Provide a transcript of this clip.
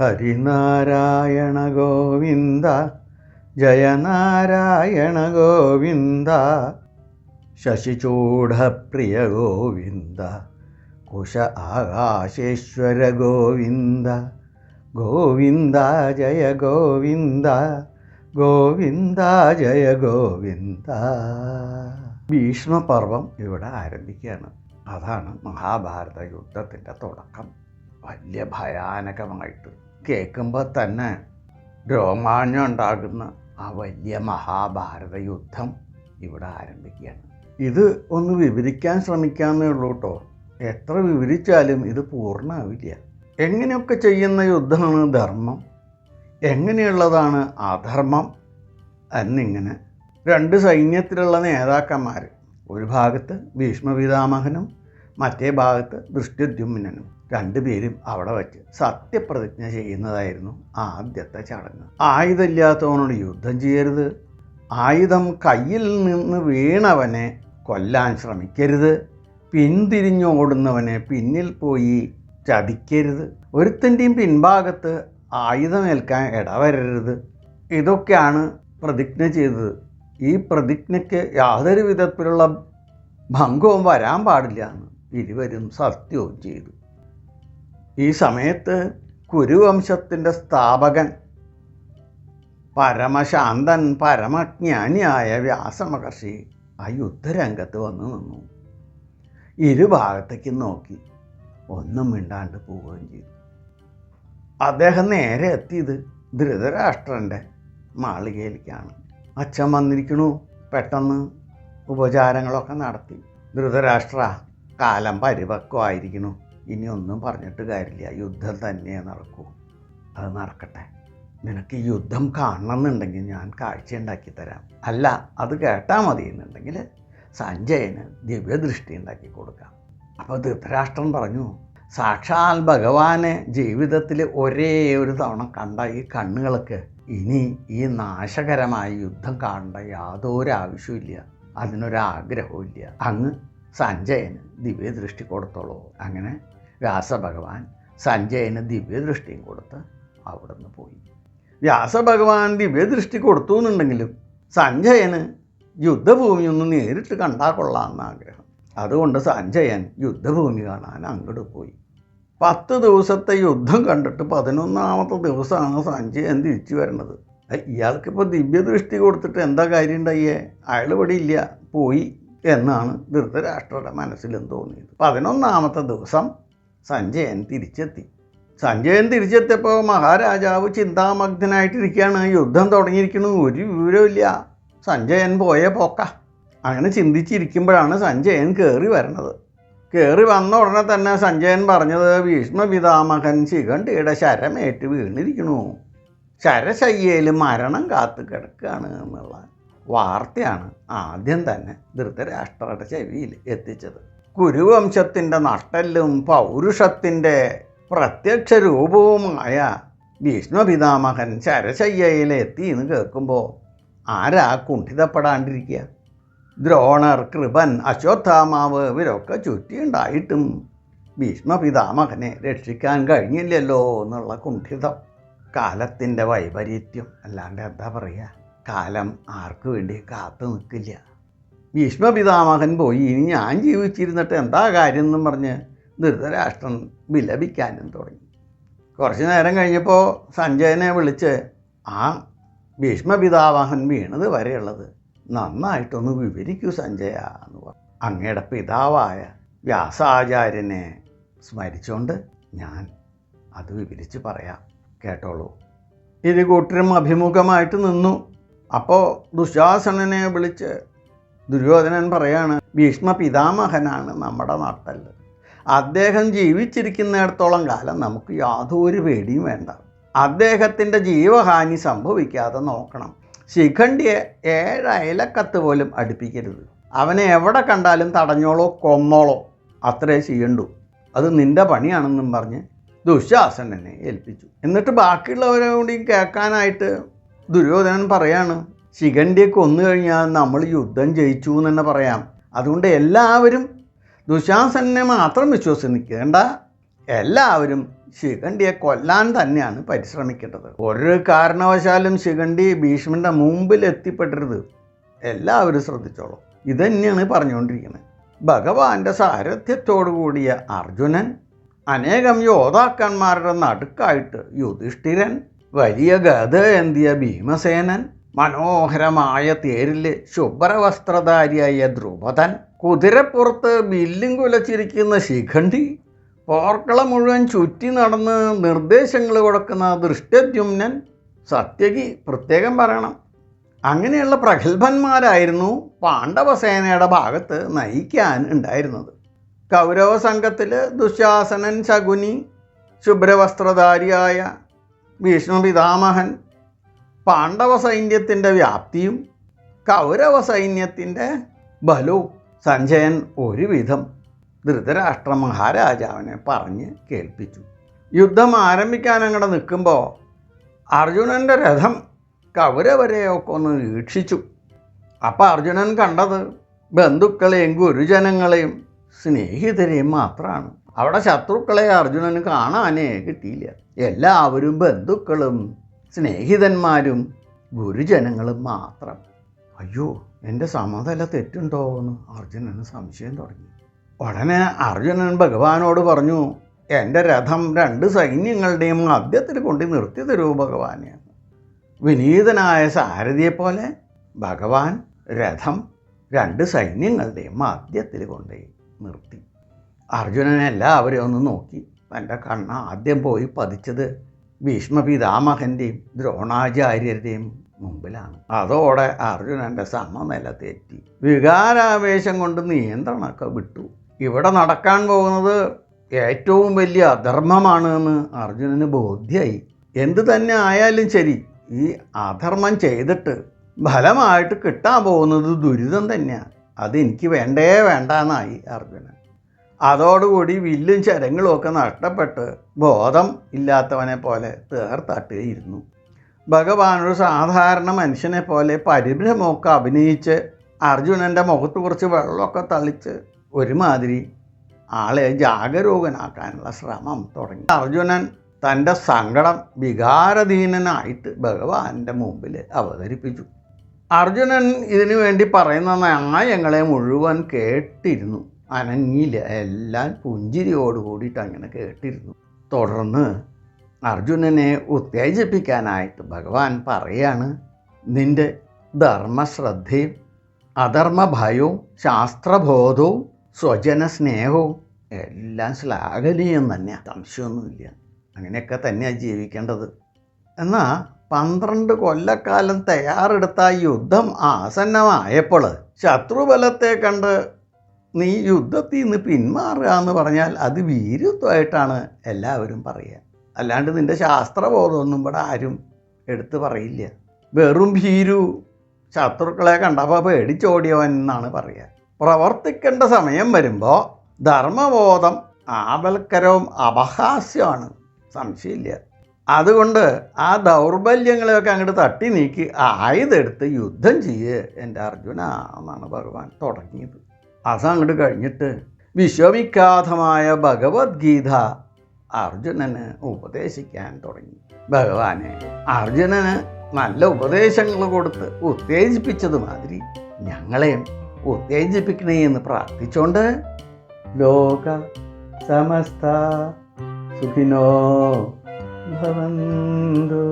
ഹരിനാരായണ ഗോവിന്ദ ജയനാരായണ ഗോവിന്ദ ശശിചൂഢപ്രിയ ഗോവിന്ദ കുശ ആകാശേശ്വര ഗോവിന്ദ ഗോവിന്ദ ജയ ഗോവിന്ദ ഗോവിന്ദ ജയ ഗോവിന്ദ. ഭീഷ്മപർവം ഇവിടെ ആരംഭിക്കുകയാണ്. അതാണ് മഹാഭാരത യുദ്ധത്തിന്റെ തുടക്കം. വലിയ ഭയാനകമായിട്ട്. കേൾക്കുമ്പോൾ തന്നെ രോമാഞ്ചം ഉണ്ടാകുന്ന ആ വലിയ മഹാഭാരത യുദ്ധം ഇവിടെ ആരംഭിക്കുകയാണ്. ഇത് ഒന്ന് വിവരിക്കാൻ ശ്രമിക്കാമെന്നേ ഉള്ളൂ കേട്ടോ. എത്ര വിവരിച്ചാലും ഇത് പൂർണമാവില്ല. എങ്ങനെയൊക്കെ ചെയ്യുന്ന യുദ്ധമാണ് ധർമ്മം? എങ്ങനെയുള്ളതാണ് അധർമ്മം? എന്നിങ്ങനെ രണ്ട് സൈന്യത്തിലുള്ള നേതാക്കന്മാർ ഒരു ഭാഗത്ത് ഭീഷ്മപിതാമഹനും മറ്റേ ഭാഗത്ത് ദൃഷ്ടിദ്യുമ്നനും. രണ്ടുപേരും അവിടെ വച്ച് സത്യപ്രതിജ്ഞ ചെയ്യുന്നതായിരുന്നു ആദ്യത്തെ ചടങ്ങ്. ആയുധമില്ലാത്തവനോട് യുദ്ധം ചെയ്യരുത്. ആയുധം കയ്യിൽ നിന്ന് വീണവനെ കൊല്ലാൻ ശ്രമിക്കരുത്. പിന്തിരിഞ്ഞോടുന്നവനെ പിന്നിൽ പോയി ചതിക്കരുത്. ഒരുത്തന്റെയും പിൻഭാഗത്ത് ആയുധമേൽക്കാൻ ഇടവരരുത്. ഇതൊക്കെയാണ് പ്രതിജ്ഞ ചെയ്തത്. ഈ പ്രതിജ്ഞയ്ക്ക് യാതൊരു വിധത്തിലുള്ള ഭംഗവും വരാൻ പാടില്ല എന്ന് ഇരുവരും സത്യവും ചെയ്തു. ഈ സമയത്ത് കുരുവംശത്തിന്റെ സ്ഥാപകൻ പരമശാന്തൻ പരമജ്ഞാനിയായ വ്യാസമഹർഷി ആ യുദ്ധരംഗത്ത് വന്നു നിന്നു. ഇരുഭാഗത്തേക്ക് നോക്കി. ഒന്നും മിണ്ടാണ്ട് പോവുകയും ചെയ്തു. അദ്ദേഹം നേരെ എത്തിയത് ധൃതരാഷ്ട്രന്റെ മാളികയിലേക്കാണ്. അച്ഛൻ വന്നിരിക്കണു പെട്ടെന്ന് ഉപചാരങ്ങളൊക്കെ നടത്തി. ധൃതരാഷ്ട്ര കാലം പരിപക്വമായിരിക്കണു. ഇനി ഒന്നും പറഞ്ഞിട്ട് കാര്യമില്ല. യുദ്ധം തന്നെ നടക്കൂ. അത് നടക്കട്ടെ. നിനക്ക് ഈ യുദ്ധം കാണണമെന്നുണ്ടെങ്കിൽ ഞാൻ കാഴ്ച ഉണ്ടാക്കി തരാം. അല്ല അത് കേട്ടാൽ മതി എന്നുണ്ടെങ്കിൽ സഞ്ജയന് ദിവ്യദൃഷ്ടി ഉണ്ടാക്കി കൊടുക്കാം. അപ്പോൾ ധൃതരാഷ്ട്രൻ പറഞ്ഞു സാക്ഷാൽ ഭഗവാനെ ജീവിതത്തിൽ ഒരേ ഒരു തവണ കണ്ട ഈ കണ്ണുകൾക്ക് ഇനി ഈ നാശകരമായ യുദ്ധം കാണേണ്ട യാതൊരു ആവശ്യമില്ല അതിനൊരാഗ്രഹവും ഇല്ല. അങ്ങ് സഞ്ജയന് ദിവ്യദൃഷ്ടി കൊടുത്തോളൂ. അങ്ങനെ വ്യാസഭഗവാൻ സഞ്ജയന് ദിവ്യദൃഷ്ടിയും കൊടുത്ത് അവിടുന്ന് പോയി. വ്യാസഭഗവാൻ ദിവ്യദൃഷ്ടി കൊടുത്തു എന്നുണ്ടെങ്കിലും സഞ്ജയന് യുദ്ധഭൂമിയൊന്നും നേരിട്ട് കണ്ടാൽ കൊള്ളാമെന്ന് ആഗ്രഹം. അതുകൊണ്ട് സഞ്ജയൻ യുദ്ധഭൂമി കാണാൻ അങ്ങോട്ട് പോയി. പത്ത് ദിവസത്തെ യുദ്ധം കണ്ടിട്ട് പതിനൊന്നാമത്തെ ദിവസമാണ് സഞ്ജയൻ തിരിച്ചു വരുന്നത്. ഇയാൾക്കിപ്പോൾ ദിവ്യദൃഷ്ടി കൊടുത്തിട്ട് എന്താ കാര്യം ഉണ്ടായേ അയാൾ ഇവിടെ ഇല്ല പോയി എന്നാണ് ധൃതരാഷ്ട്രയുടെ മനസ്സിലും തോന്നിയത്. പതിനൊന്നാമത്തെ ദിവസം സഞ്ജയൻ തിരിച്ചെത്തി. സഞ്ജയൻ തിരിച്ചെത്തിയപ്പോൾ മഹാരാജാവ് ചിന്താമഗ്നായിട്ടിരിക്കുകയാണ് യുദ്ധം തുടങ്ങിയിരിക്കുന്നു. ഒരു വിവരമില്ല സഞ്ജയൻ പോയ പോക്ക. അങ്ങനെ ചിന്തിച്ചിരിക്കുമ്പോഴാണ് സഞ്ജയൻ കയറി വരണത്. കയറി വന്ന ഉടനെ തന്നെ സഞ്ജയൻ പറഞ്ഞത് ഭീഷ്മപിതാമഹൻ ശിഖണ്ഡിയുടെ ശരമേറ്റ് വീണിരിക്കുന്നു. ശരശയ്യയിൽ മരണം കാത്തു കിടക്കുകയാണ് എന്നുള്ള വാർത്തയാണ് ആദ്യം തന്നെ ധൃതരാഷ്ട്രയുടെ ചെവിയിൽ എത്തിച്ചത്. കുരുവംശത്തിന്റെ നട്ടല്ലും പൗരുഷത്തിന്റെ പ്രത്യക്ഷ രൂപവുമായ ഭീഷ്മപിതാമഹൻ ശരശയ്യയിലെത്തി എന്ന് കേൾക്കുമ്പോൾ ആരാ കുണ്ഠിതപ്പെടാണ്ടിരിക്കുക? ദ്രോണർ കൃപൻ അശ്വത്ഥാമാവ് ഇവരൊക്കെ ചുറ്റിയുണ്ടായിട്ടും ഭീഷ്മപിതാമഹനെ രക്ഷിക്കാൻ കഴിഞ്ഞില്ലല്ലോ എന്നുള്ള കുണ്ഠിതം. കാലത്തിന്റെ വൈപരീത്യം. അല്ലാണ്ട് എന്താ പറയുക? കാലം ആർക്കു വേണ്ടി കാത്തു നിൽക്കില്ല. ഭീഷ്മപിതാമഹൻ പോയി. ഇനി ഞാൻ ജീവിച്ചിരുന്നിട്ട് എന്താ കാര്യം എന്നും പറഞ്ഞ് ധൃതരാഷ്ട്രൻ വിലപിക്കാനും തുടങ്ങി. കുറച്ച് നേരം കഴിഞ്ഞപ്പോൾ സഞ്ജയനെ വിളിച്ച് ആ ഭീഷ്മപിതാമഹൻ വീണത് വരെയുള്ളത് നന്നായിട്ടൊന്ന് വിവരിക്കൂ സഞ്ജയ എന്ന് പറഞ്ഞു. അങ്ങയുടെ പിതാവായ വ്യാസാചാര്യനെ സ്മരിച്ചുകൊണ്ട് ഞാൻ അത് വിവരിച്ച് പറയാം. കേട്ടോളൂ. ഇരു കൂട്ടരും അഭിമുഖമായിട്ട് നിന്നു. അപ്പോൾ ദുശാസനനെ വിളിച്ച് ദുര്യോധനൻ പറയാണ് ഭീഷ്മ പിതാമഹനാണ് നമ്മുടെ നട്ടൽ. അദ്ദേഹം ജീവിച്ചിരിക്കുന്നിടത്തോളം കാലം നമുക്ക് യാതൊരു പേടിയും വേണ്ട. അദ്ദേഹത്തിന്റെ ജീവഹാനി സംഭവിക്കാതെ നോക്കണം. ശിഖണ്ഡിയെ ഏഴ് അയലക്കത്ത് പോലും അടുപ്പിക്കരുത്. അവനെ എവിടെ കണ്ടാലും തടഞ്ഞോളോ കൊന്നോളോ. അത്രേ ചെയ്യണ്ടു. അത് നിന്റെ പണിയാണെന്നും പറഞ്ഞ് ദുശാസനനെ ഏൽപ്പിച്ചു. എന്നിട്ട് ബാക്കിയുള്ളവരെ കൂടി കേൾക്കാനായിട്ട് ദുര്യോധനൻ പറയാണ് ശിഖണ്ഡിയെ കൊന്നു കഴിഞ്ഞാൽ നമ്മൾ യുദ്ധം ജയിച്ചു എന്ന് തന്നെ പറയാം. അതുകൊണ്ട് എല്ലാവരും ദുശാസനെ മാത്രം വിശ്വസിക്കേണ്ട എല്ലാവരും ശിഖണ്ഡിയെ കൊല്ലാൻ തന്നെയാണ് പരിശ്രമിക്കേണ്ടത്. ഒരു കാരണവശാലും ശിഖണ്ഡി ഭീഷ്മന്റെ മുമ്പിൽ എത്തിപ്പെടരുത്. എല്ലാവരും ശ്രദ്ധിച്ചോളൂ. ഇതന്നെയാണ് പറഞ്ഞുകൊണ്ടിരിക്കുന്നത്. ഭഗവാന്റെ സാരഥ്യത്തോടു കൂടിയ അർജുനൻ അനേകം യോദ്ധാക്കന്മാരുടെ നടുക്കായിട്ട് യുധിഷ്ഠിരൻ വലിയ ഗത എന്തിയ ഭീമസേനൻ മനോഹരമായ തേരിൽ ശുഭ്രവസ്ത്രധാരിയായ ദ്രുപദൻ കുതിരപ്പുറത്ത് ബില്ലും കുലച്ചിരിക്കുന്ന ശിഖണ്ഡി പോർക്കളം മുഴുവൻ ചുറ്റി നടന്ന് നിർദ്ദേശങ്ങൾ കൊടുക്കുന്ന ദൃഷ്ടദ്യുമ്നൻ സത്യകി പ്രത്യേകം പറയണം. അങ്ങനെയുള്ള പ്രഗത്ഭന്മാരായിരുന്നു പാണ്ഡവസേനയുടെ ഭാഗത്ത് നയിക്കാൻ ഉണ്ടായിരുന്നത്. കൗരവ സംഘത്തിൽ ദുശാസനൻ ശകുനി ശുഭ്രവസ്ത്രധാരിയായ ഭീഷ്മ പിതാമഹൻ പാണ്ഡവ സൈന്യത്തിന്റെ വ്യാപ്തിയും കൗരവ സൈന്യത്തിന്റെ ബലവും സഞ്ജയൻ ഒരുവിധം ധൃതരാഷ്ട്ര മഹാരാജാവിനെ പറഞ്ഞ് കേൾപ്പിച്ചു. യുദ്ധം ആരംഭിക്കാൻ അങ്ങോട്ട് നിൽക്കുമ്പോൾ അർജുനന്റെ രഥം കൗരവരെയൊക്കെ ഒന്ന് വീക്ഷിച്ചു. അപ്പോൾ അർജുനൻ കണ്ടത് ബന്ധുക്കളെയും ഗുരുജനങ്ങളെയും സ്നേഹിതരെയും മാത്രമാണ് അവിടെ ശത്രുക്കളെ അർജുനന് കാണാനേ കിട്ടിയില്ല. എല്ലാവരും ബന്ധുക്കളും സ്നേഹിതന്മാരും ഗുരുജനങ്ങളും മാത്രം. അയ്യോ എന്റെ സമതല തെറ്റുണ്ടോ എന്ന് അർജുനന് സംശയം തുടങ്ങി. ഉടനെ അർജുനൻ ഭഗവാനോട് പറഞ്ഞു എന്റെ രഥം രണ്ട് സൈന്യങ്ങളുടെയും മധ്യത്തിൽ കൊണ്ട് നിർത്തി തരൂ ഭഗവാനെ. വിനീതനായ സാരഥിയെപ്പോലെ ഭഗവാൻ രഥം രണ്ട് സൈന്യങ്ങളുടെയും മധ്യത്തിൽ കൊണ്ട് നിർത്തി. അർജുനൻ എല്ലാവരെയും ഒന്ന് നോക്കി. തന്റെ കണ്ണ് ആദ്യം പോയി പതിച്ചത് ഭീഷ്മ പിതാമഹന്റെയും ദ്രോണാചാര്യരുടെയും മുമ്പിലാണ്. അതോടെ അർജുനന്റെ സമനില തെറ്റി. വികാരാവേശം കൊണ്ട് നിയന്ത്രണമൊക്കെ വിട്ടു. ഇവിടെ നടക്കാൻ പോകുന്നത് ഏറ്റവും വലിയ അധർമ്മമാണ് എന്ന് അർജുനന് ബോധ്യമായി എന്ത് തന്നെ ആയാലും ശരി ഈ അധർമ്മം ചെയ്തിട്ട് ഫലമായിട്ട് കിട്ടാൻ പോകുന്നത് ദുരിതം തന്നെയാണ്. അതെനിക്ക് വേണ്ടേ വേണ്ട എന്നായി അർജുനൻ. അതോടുകൂടി വില്ലും ചരങ്ങളും ഒക്കെ നഷ്ടപ്പെട്ട് ബോധം ഇല്ലാത്തവനെ പോലെ തേർത്തട്ടുകയിരുന്നു ഭഗവാൻ ഒരു സാധാരണ മനുഷ്യനെ പോലെ പരിഭ്രമമൊക്കെ അഭിനയിച്ച് അർജുനന്റെ മുഖത്ത് കുറച്ച് വെള്ളമൊക്കെ തളിച്ച് ഒരുമാതിരി ആളെ ജാഗരൂകനാക്കാനുള്ള ശ്രമം തുടങ്ങി. അർജുനൻ തന്റെ സങ്കടം വികാരധീനനായിട്ട് ഭഗവാന്റെ മുമ്പിൽ അവതരിപ്പിച്ചു. അർജുനൻ ഇതിനു വേണ്ടി പറയുന്ന ന്യായങ്ങളെ മുഴുവൻ കേട്ടിരുന്നു. അനങ്ങിയില്ല. എല്ലാം പുഞ്ചിരിയോട് കൂടിയിട്ട് അങ്ങനെ കേട്ടിരുന്നു. തുടർന്ന് അർജുനനെ ഉത്തേജിപ്പിക്കാനായിട്ട് ഭഗവാൻ പറയാണ് നിന്റെ ധർമ്മശ്രദ്ധയും അധർമ്മഭയവും ശാസ്ത്രബോധവും സ്വജന സ്നേഹവും എല്ലാം ശ്ലാഘനീയം തന്നെയാണ് സംശയമൊന്നുമില്ല. അങ്ങനെയൊക്കെ തന്നെയാണ് ജീവിക്കേണ്ടത്. എന്നാൽ പന്ത്രണ്ട് കൊല്ലക്കാലം തയ്യാറെടുത്ത യുദ്ധം ആസന്നമായപ്പോൾ ശത്രുബലത്തെ കണ്ട് നീ യുദ്ധത്തിൽ നിന്ന് പിന്മാറുക എന്ന് പറഞ്ഞാൽ അത് വീരത്വമായിട്ടാണ് എല്ലാവരും പറയുക. അല്ലാണ്ട് നിന്റെ ശാസ്ത്രബോധമൊന്നും ഇവിടെ ആരും എടുത്തു പറയില്ല. വെറും ഭീരു ശത്രുക്കളെ കണ്ടപ്പോൾ പേടിച്ചോടിയവൻ എന്നാണ് പറയുക. പ്രവർത്തിക്കേണ്ട സമയം വരുമ്പോൾ ധർമ്മബോധം ആപൽക്കരവും അപഹാസ്യമാണ് സംശയമില്ല. അതുകൊണ്ട് ആ ദൗർബല്യങ്ങളെയൊക്കെ അങ്ങോട്ട് തട്ടി നീക്കി ആയുധെടുത്ത് യുദ്ധം ചെയ്യേ എന്റെ അർജുന എന്നാണ് ഭഗവാൻ തുടങ്ങിയത്. അതങ്ങോട്ട് കഴിഞ്ഞിട്ട് വിശ്വവിഖ്യാതമായ ഭഗവത്ഗീത അർജുനന് ഉപദേശിക്കാൻ തുടങ്ങി. ഭഗവാനെ അർജുനന് നല്ല ഉപദേശങ്ങൾ കൊടുത്ത് ഉത്തേജിപ്പിച്ചത് മാതിരി ഞങ്ങളെയും ഉത്തേജിപ്പിക്കണേ എന്ന് പ്രാർത്ഥിച്ചുകൊണ്ട് ലോക സമസ്ത സുഖിനോ ഭവന്തു.